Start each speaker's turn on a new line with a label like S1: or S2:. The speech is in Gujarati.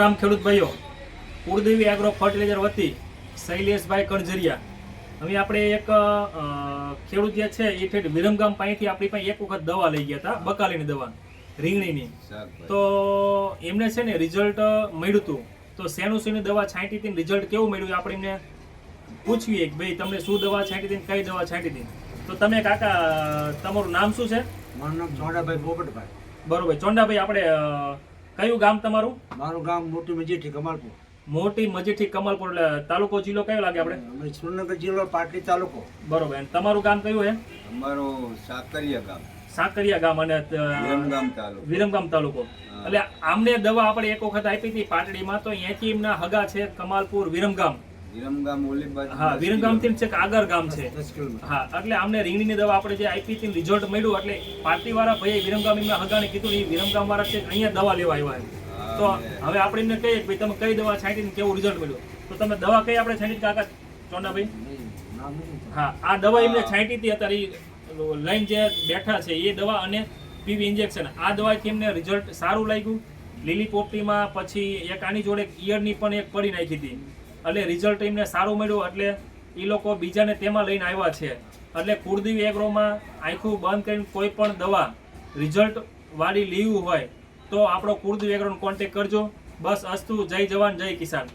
S1: રામ ખેડૂત ભાઈઓ કુળદેવી એગ્રો ફર્ટિલાઇઝર વતી શૈલેષભાઈ કણઝરિયા હવે આપણે એક ખેડૂત જે છે એ ઠેઠ વિરમગામ પાસેથી આપણી પાસે એક વખત દવા લઈ ગયા હતા બકાલીની દવા રીંગણીની. તો એમને છે ને રિઝલ્ટ મળ્યું હતું. તો શેનું શેની દવા છાંટી હતી રિઝલ્ટ કેવું મળ્યું આપણે એમને પૂછવીએ કે ભાઈ તમને શું દવા છાંટી હતી કઈ દવા છાંટી હતી. તો તમે કાકા તમારું નામ શું છે?
S2: મારું નામ ચોંડાભાઈ પોપટભાઈ.
S1: બરોબર. ચોંડાભાઈ આપણે કયું ગામ તમારું?
S2: મારું ગામ મોટી મજીઠી કમાલપુર.
S1: મોટી મજીઠી કમલપુર એટલે તાલુકો જિલ્લો કયો લાગે આપણે?
S2: અમે સુરેન્દ્રનગર જિલ્લો પાટડી તાલુકો.
S1: બરોબર અને તમારું ગામ કયું છે?
S3: અમારું સાકરિયા ગામ.
S1: સાકરિયા ગામ અને
S3: વિરમગામ તાલુકો.
S1: વિરમગામ તાલુકો. એટલે આમને દવા આપણે એક વખત આપી હતી પાટડીમાં તો અહીંયાથી એમના હગા છે કમાલપુર વિરમગામ.
S3: વિરમગામ ઓલી બાજુ
S1: હા વિરમગામથી છે આગળ ગામ છે. હા એટલે અમને રીંગણીની દવા આપણે જે આપી હતી રિઝલ્ટ મળ્યું એટલે પાર્ટી વાળા ભાઈ વિરમગામ એમને હગાને કીધું એ વિરમગામ વાળા છે અહીંયા દવા લેવા આવ્યા. તો હવે આપણે એમને કહીએ ભાઈ તમે કઈ દવા છાંટી કેવું રિઝલ્ટ મળ્યું? તો તમે દવા કઈ આપણે છાંટી કાકા? ચોંડાભાઈ. હા આ દવા એમને છાંટી હતી અત્યારે લઈને જે બેઠા છે એ દવા અને પીવી ઇન્જેક્શન આ દવાથી એમને રિઝલ્ટ સારું લાગ્યું. લીલી પોપટીમાં પછી એક આની જોડે ઈયરની પણ એક પડી નાખી હતી. એટલે રિઝલ્ટ એમને સારું મળ્યું એટલે એ લોકો બીજાને તેમાં લઈને આવ્યા છે. એટલે કુળદેવી એગ્રોમાં આખું બંધ કરીને કોઈ પણ દવા રિઝલ્ટ વાળી લેવું હોય તો આપણો કુળદેવી એગ્રોનો કોન્ટેક કરજો. બસ અસ્તુ, જય જવાન, જય કિસાન.